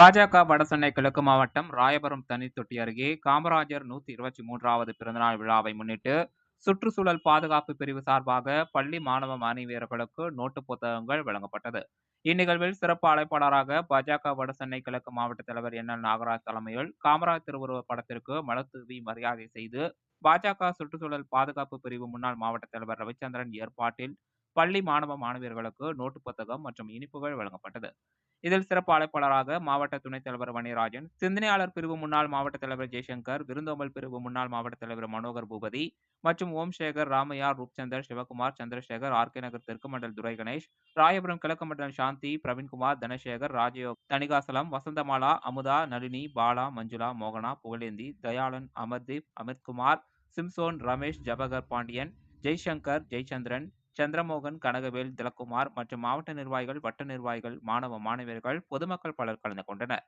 பாஜக வடசென்னை கிழக்கு மாவட்டம் ராயபுரம் தனித்தொட்டி அருகே காமராஜர் நூத்தி இருபத்தி மூன்றாவது பிறந்தநாள் விழாவை முன்னிட்டு சுற்றுச்சூழல் பாதுகாப்பு பிரிவு சார்பாக பள்ளி மாணவ மாணவியர்களுக்கு நோட்டு புத்தகங்கள் வழங்கப்பட்டது. இந்நிகழ்வில் சிறப்பு அழைப்பாளராக பாஜக வடசென்னை கிழக்கு மாவட்ட தலைவர் என். எல். நாகராஜ் தலைமையில் காமராஜ் திருவுருவ படத்திற்கு மலத்தூவி மரியாதை செய்து பாஜக சுற்றுச்சூழல் பாதுகாப்பு பிரிவு முன்னாள் மாவட்ட தலைவர் ரவிச்சந்திரன் ஏற்பாட்டில் பள்ளி மாணவ மாணவியர்களுக்கு நோட்டு புத்தகம் மற்றும் இனிப்புகள் வழங்கப்பட்டது. இதில் சிறப்பு அழைப்பாளராக மாவட்ட துணைத் தலைவர் வணிராஜன் சிந்தனையாளர் பிரிவு முன்னாள் மாவட்ட தலைவர் ஜெய்சங்கர் விருந்தோம்பல் பிரிவு முன்னாள் மாவட்ட தலைவர் மனோகர் பூபதி மற்றும் ஓம்சேகர் ராமையார் ரூப்சந்தர் சிவகுமார் சந்திரசேகர் ஆர்கே நகர் தெற்கு மண்டல் துரை கணேஷ் ராயபுரம் கிழக்கு மண்டல் சாந்தி பிரவீன்குமார் தனசேகர் ராஜயோக் தணிகாசலம் வசந்தமாலா அமுதா நளினி பாலா மஞ்சுளா மோகனா புகழேந்தி தயாளன் அமர்தீப் அமித்குமார் சிம்சோன் ரமேஷ் ஜபகர் பாண்டியன் ஜெய்சங்கர் ஜெய்சந்திரன் சந்திரமோகன் கனகவேல் திலக்குமார் மற்றும் மாவட்ட நிர்வாகிகள் வட்ட நிர்வாகிகள் மாணவ மாணவியர்கள் பொதுமக்கள் பலர் கலந்து கொண்டனர்.